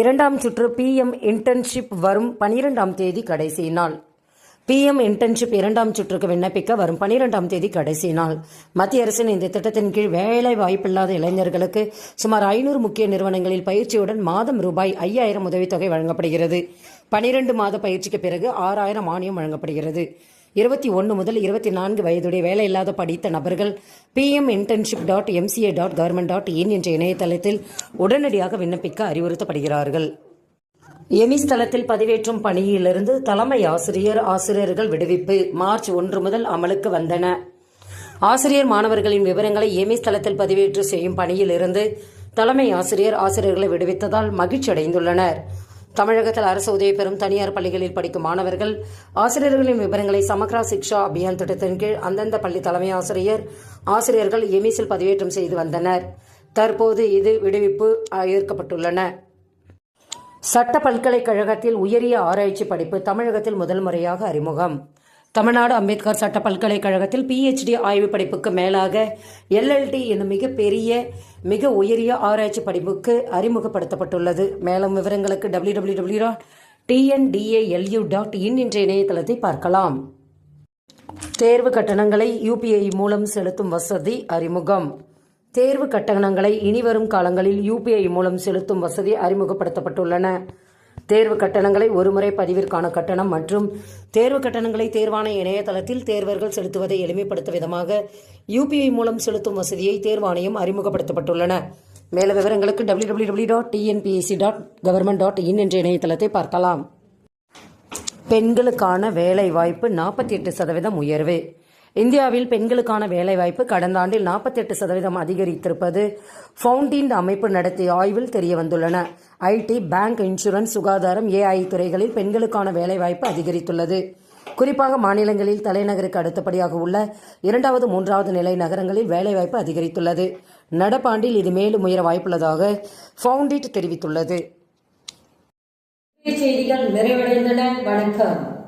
இரண்டாம் சுற்று PM internship வரும் பனிரெண்டாம் தேதி கடைசி நாள். பிஎம் இன்டர்ன்ஷிப் இரண்டாம் சுற்றுக்கு விண்ணப்பிக்க வரும் பனிரெண்டாம் தேதி கடைசி நாள். மத்திய அரசின் இந்த திட்டத்தின் கீழ் வேலை வாய்ப்பில்லாத இளைஞர்களுக்கு சுமார் ஐநூறு முக்கிய நிறுவனங்களில் பயிற்சியுடன் மாதம் ரூபாய் ஐயாயிரம் உதவித்தொகை வழங்கப்படுகிறது. பனிரெண்டு மாத பயிற்சிக்கு பிறகு ஆறாயிரம் மானியம் வழங்கப்படுகிறது. இருபத்தி ஒன்று முதல் இருபத்தி நான்கு வயதுடைய வேலையில்லாத படித்த நபர்கள் PM internship dot MCA dot government dot in என்ற இணையதளத்தில் உடனடியாக விண்ணப்பிக்க அறிவுறுத்தப்படுகிறார்கள். எமிஸ் தளத்தில் பதிவேற்றும் பணியிலிருந்து தலைமை ஆசிரியர் ஆசிரியர்கள் விடுவிப்பு. மார்ச் ஒன்று முதல் அமலுக்கு வந்தன. ஆசிரியர் மாணவர்களின் விவரங்களை எமிஸ் தளத்தில் பதிவேற்று செய்யும் பணியிலிருந்து தலைமை ஆசிரியர் ஆசிரியர்களை விடுவித்ததால் மகிழ்ச்சி அடைந்துள்ளனர் தமிழகத்தில் அரசு உதவி பெறும் தனியார் பள்ளிகளில் படிக்கும் மாணவர்கள் ஆசிரியர்களின் விவரங்களை சமக்ரா சிக்ஷா அபியான் திட்டத்தின் கீழ் அந்தந்த பள்ளி தலைமை ஆசிரியர் ஆசிரியர்கள் எமிசில் பதிவேற்றம் செய்து வந்தனர். தற்போது இது விடுவிப்பு ஏற்கப்பட்டுள்ளன. சட்ட பல்கலைக்கழகத்தில் உயரிய ஆராய்ச்சி படிப்பு தமிழகத்தில் முதல் முறையாக அறிமுகம். தமிழ்நாடு அம்பேத்கர் சட்ட பல்கலைக்கழகத்தில் பிஹெச்டி ஆய்வு படிப்புக்கு மேலாக எல்எல்டி என்னும் மிகப்பெரிய மிக உயரிய ஆராய்ச்சி படிப்புக்கு அறிமுகப்படுத்தப்பட்டுள்ளது. மேலும் விவரங்களுக்கு W W W dot TNDALU dot in என்ற இணையதளத்தை பார்க்கலாம். தேர்வு கட்டணங்களை யூபிஐ மூலம் செலுத்தும் வசதி அறிமுகம். தேர்வு கட்டணங்களை இனிவரும் காலங்களில் யூபிஐ மூலம் செலுத்தும் வசதி அறிமுகப்படுத்தப்பட்டுள்ளன. தேர்வு கட்டணங்களை ஒருமுறை பதிவிற்கான கட்டணம் மற்றும் தேர்வு கட்டணங்களை தேர்வான இணையதளத்தில் தேர்வர்கள் செலுத்துவதை எளிமைப்படுத்த விதமாக யூபிஐ மூலம் செலுத்தும் வசதியை தேர்வாணையம் அறிமுகப்படுத்தப்பட்டுள்ளன. மேல விவரங்களுக்கு W W W dot TNPSC dot government dot in என்ற இணையதளத்தை பார்க்கலாம். பெண்களுக்கான வேலை வாய்ப்பு நாற்பத்தி எட்டு சதவீதம் உயர்வு. இந்தியாவில் பெண்களுக்கான வேலைவாய்ப்பு கடந்த ஆண்டில் நாற்பத்தெட்டு சதவீதம் அதிகரித்திருப்பது ஃபவுண்டின் அமைப்பு நடத்திய ஆய்வில் தெரியவந்துள்ளன. ஐடி பேங்க் இன்சூரன்ஸ் சுகாதாரம் ஏஐ துறைகளில் பெண்களுக்கான வேலைவாய்ப்பு அதிகரித்துள்ளது. குறிப்பாக மாநிலங்களில் தலைநகருக்கு அடுத்தபடியாக உள்ள இரண்டாவது மூன்றாவது நிலை நகரங்களில் வேலைவாய்ப்பு அதிகரித்துள்ளது. நடப்பாண்டில் இது மேலும் உயர வாய்ப்புள்ளதாக ஃபவுண்டிட் தெரிவித்துள்ளது. செய்திகள் நிறைவடைந்தன. வணக்கம்.